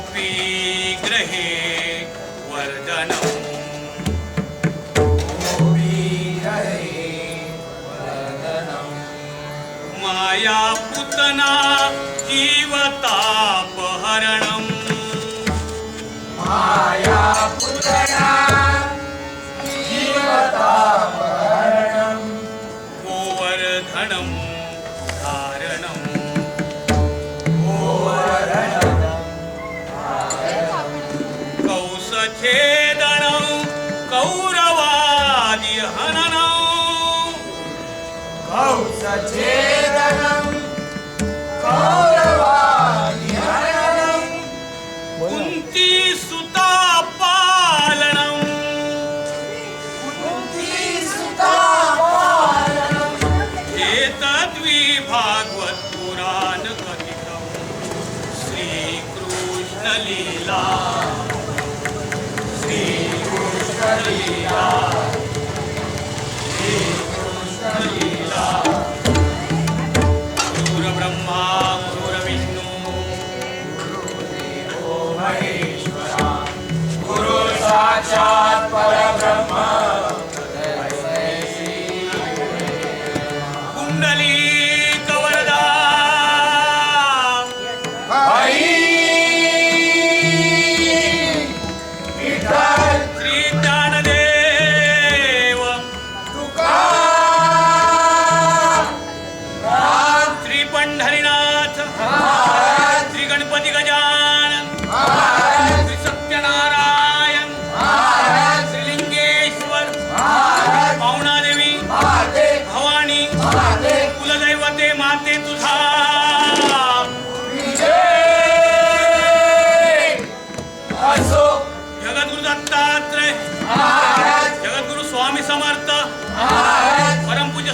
कोऽपि ग्रहे पुतना मायापुतना जीवतापहरणम् मायापुतना 제단한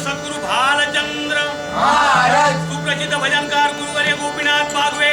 सद्गुरु भालचंद्र सुप्रसिद्ध भजनकार गुरुवरे गोपीनाथ बागवे।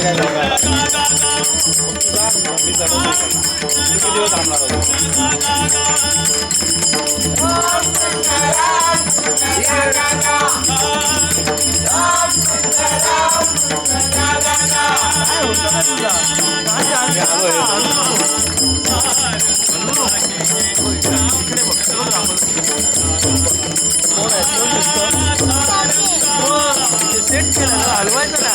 जे काय झालं किती दिवस थांबणार कोण आहे कोण दिसतो হয় তো না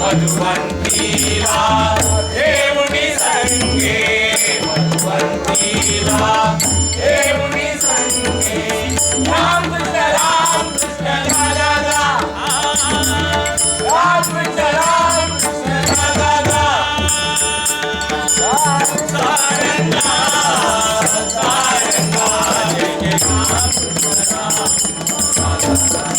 मधुवंतीला देवणी संगे मधुवंतीला देवणी संगे. राम कृष्ण राम कृष्ण राधा राम कृष्ण राम कृष्ण राधा सारंगा सारंगा जय जय राम कृष्ण राम सारंगा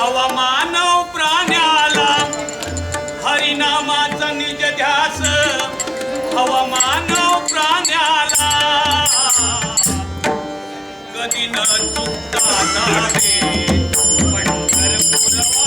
मानव प्राण्याला हरिनामाचा निज ध्यास. हवा मानव प्राण्याला कधी न चुकता जावे पंढरपुरवारीला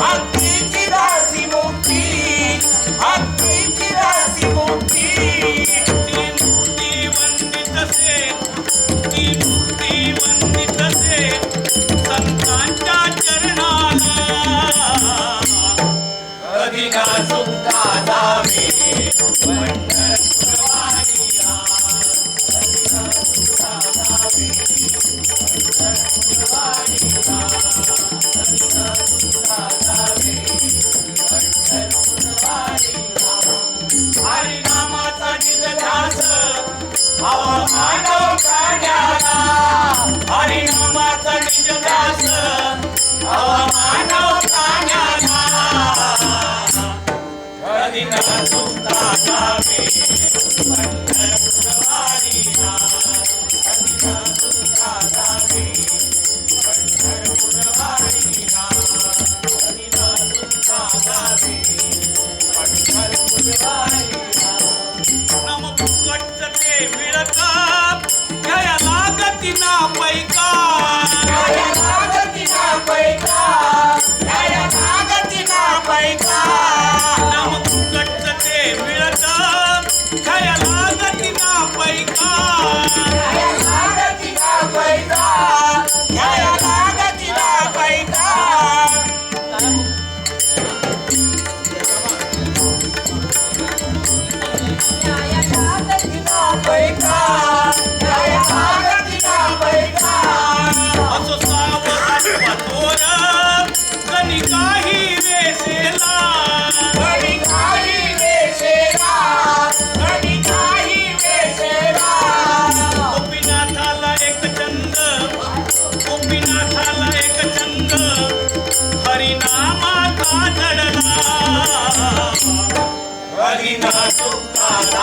あっちだ Thank you.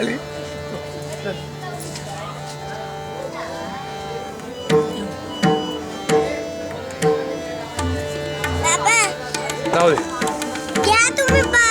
olha. Tá onde? Quer tu me ban?